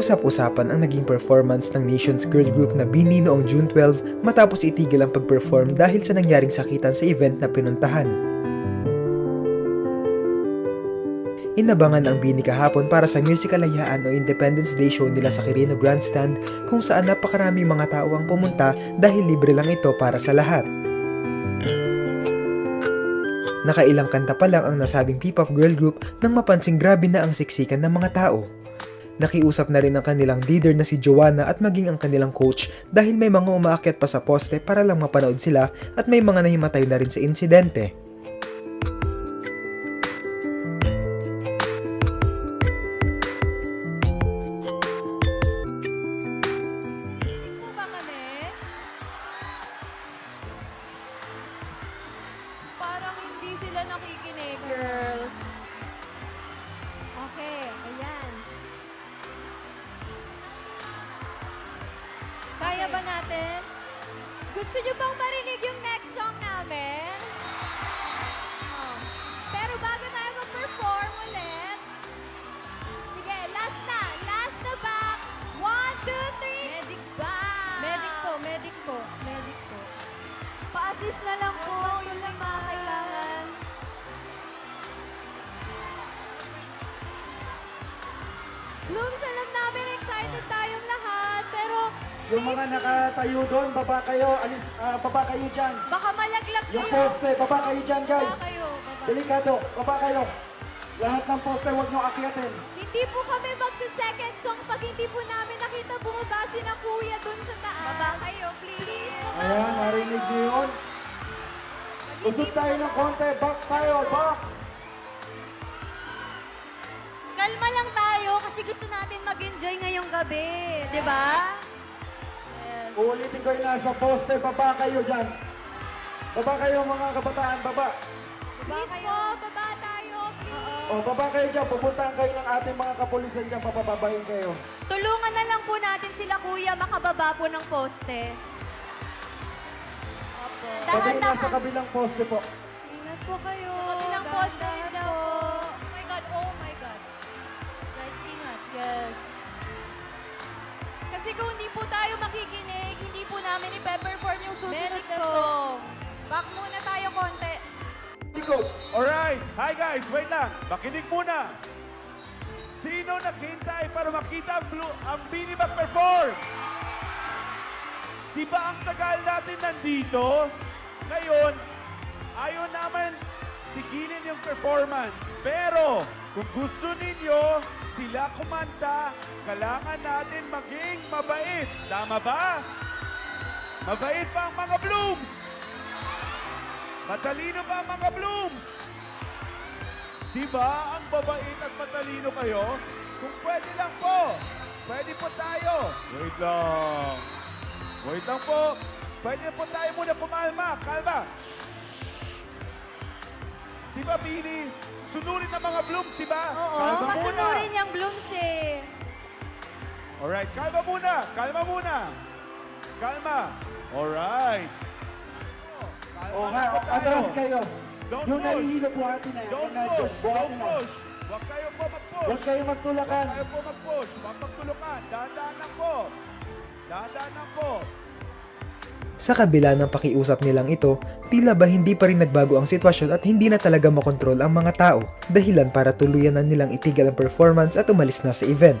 Usap-usapan ang naging performance ng Nations Girl Group na Bini noong June 12 matapos itigil ang pag-perform dahil sa nangyaring sakitan sa event na pinuntahan. Inabangan ang Bini kahapon para sa musical hayaan o Independence Day show nila sa Quirino Grandstand kung saan napakaraming mga tao ang pumunta dahil libre lang ito para sa lahat. Nakailang kanta pa lang ang nasabing P-pop girl group nang mapansing grabe na ang siksikan ng mga tao. Nakiusap na rin ang kanilang leader na si Joanna at maging ang kanilang coach dahil may mga umaakyat pa sa poste para lang mapanood sila at may mga nahimatay na rin sa insidente. Parang hindi sila nakikinig, girls. Kaya ba natin? Gusto niyo bang marinig Yung mga nakatayo doon, baba kayo, alis, ah, baba kayo dyan. baka malaglag Yung kayo. poste, baba kayo dyan, guys. Baba kayo, baba. Delikado, baba kayo. Lahat ng poste, huwag nyo akyatin. Hindi po kami magsa-second song pag hindi po namin nakita bumaba si na kuya dun sa taas. Baba kayo, please. Please, baba. Ayan, narinig niyo yun. Usog tayo ng konti, back tayo, back. Kalma lang tayo kasi gusto natin mag-enjoy ngayong gabi. Di ba? Uulitin ko yung nasa poste, baba kayo dyan. Baba kayo mga kabataan, baba. Please po, baba tayo, please. O, baba kayo dyan, pupuntahan kayo ng ating mga kapulisan dyan, papababahin kayo. Tulungan na lang po natin sila kuya makababa po ng poste. Opo. Pati nasa Dahan-dahan. kabilang poste po. Ingat po kayo. Sa kabilang poste daw po. Konti. Ikaw, Alright, hi guys, wait lang. Makinig muna. Sino naghintay para makita ang, blue, ang Bini mag-perform? Di ba ang tagal natin nandito? Ngayon, ayaw naman tigilin yung performance. Pero, kung gusto ninyo sila kumanta, kailangan natin maging mabait. Tama ba? Mabait pa ang mga blooms. Matalino ang mga blooms. Di ba ang babait at matalino kayo? Kung pwede lang po. Pwede po tayo. Wait lang. Wait lang po. Pwede po tayo muna kumalma. Kalma. Di ba, Bini? Sunurin ng mga blooms, di ba? Oo, Kalma muna. masunurin yung blooms eh. Alright, kalma muna. Kalma muna. Kalma. Alright. Kalma o nga, atras kayo. Don't yung push. nahihilo, buhatin na yan. Don't push. Don't na. push. Huwag kayo po mag-push. Huwag kayo magtulakan. Huwag kayo po mag-push. Huwag magtulukan. Dahan-dahan lang po. Dahan-dahan lang po. Sa kabila ng pakiusap nilang ito, tila ba hindi pa rin nagbago ang sitwasyon at hindi na talaga makontrol ang mga tao, dahilan para tuluyan na nilang itigil ang performance at umalis na sa event.